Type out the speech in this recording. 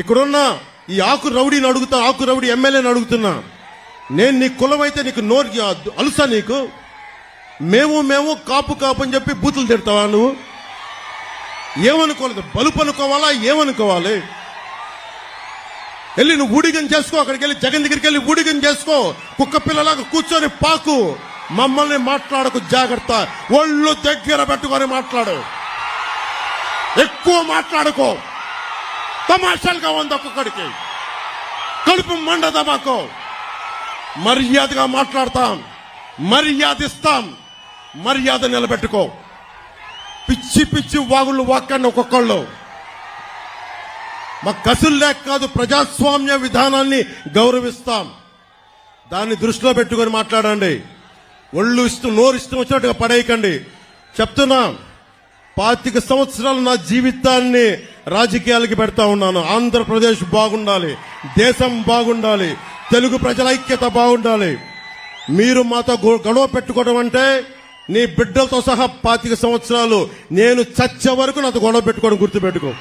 ఇక్కడున్న ఈ ఆకు రౌడీని అడుగుతా ఆకు రౌడీ ఎమ్మెల్యేని అడుగుతున్నా. నేను నీ కులం అయితే నీకు నోరు అలుసా నీకు? మేము మేము కాపు కాపు అని చెప్పి బూతులు తిడతావా నువ్వు? ఏమనుకోలేదు? బలుపు అనుకోవాలా? ఏమనుకోవాలి? వెళ్ళి నువ్వు ఊడిగం చేసుకో అక్కడికి వెళ్ళి జగన్ దగ్గరికి వెళ్ళి ఊడిగం చేసుకో. కుక్క పిల్లలాగా కూర్చొని పాకు. మమ్మల్ని మాట్లాడకు జాగ్రత్త. ఒళ్ళు దగ్గర పెట్టుకొని మాట్లాడు. ఎక్కువ మాట్లాడుకో. తమాషాలుగా ఉంది ఒక్కొక్కడికి. కడుపు మండదా మాకు మర్యాదగా మాట్లాడతాం. మర్యాద ఇస్తాం మర్యాద నిలబెట్టుకో. పిచ్చి పిచ్చి వాగుళ్ళు వాక్కండి ఒక్కొక్కళ్ళు. మా కసులు లేక కాదు ప్రజాస్వామ్య విధానాన్ని గౌరవిస్తాం. దాన్ని దృష్టిలో పెట్టుకొని మాట్లాడండి. ఒళ్ళు ఇస్తూ నోరు ఇష్టం వచ్చినట్టుగా పడేయకండి. చెప్తున్నా పాతిక సంవత్సరాలు నా జీవితాన్ని రాజకీయాలకి పెడతా ఉన్నాను. ఆంధ్రప్రదేశ్ బాగుండాలి దేశం బాగుండాలి తెలుగు ప్రజల ఐక్యత బాగుండాలి. మీరు మాతో గొ- గొడవ పెట్టుకోవడం అంటే నీ బిడ్డలతో సహా పాతిక సంవత్సరాలు నేను చచ్చే వరకు నాతో గొడవ పెట్టుకోవడం గుర్తుపెట్టుకో.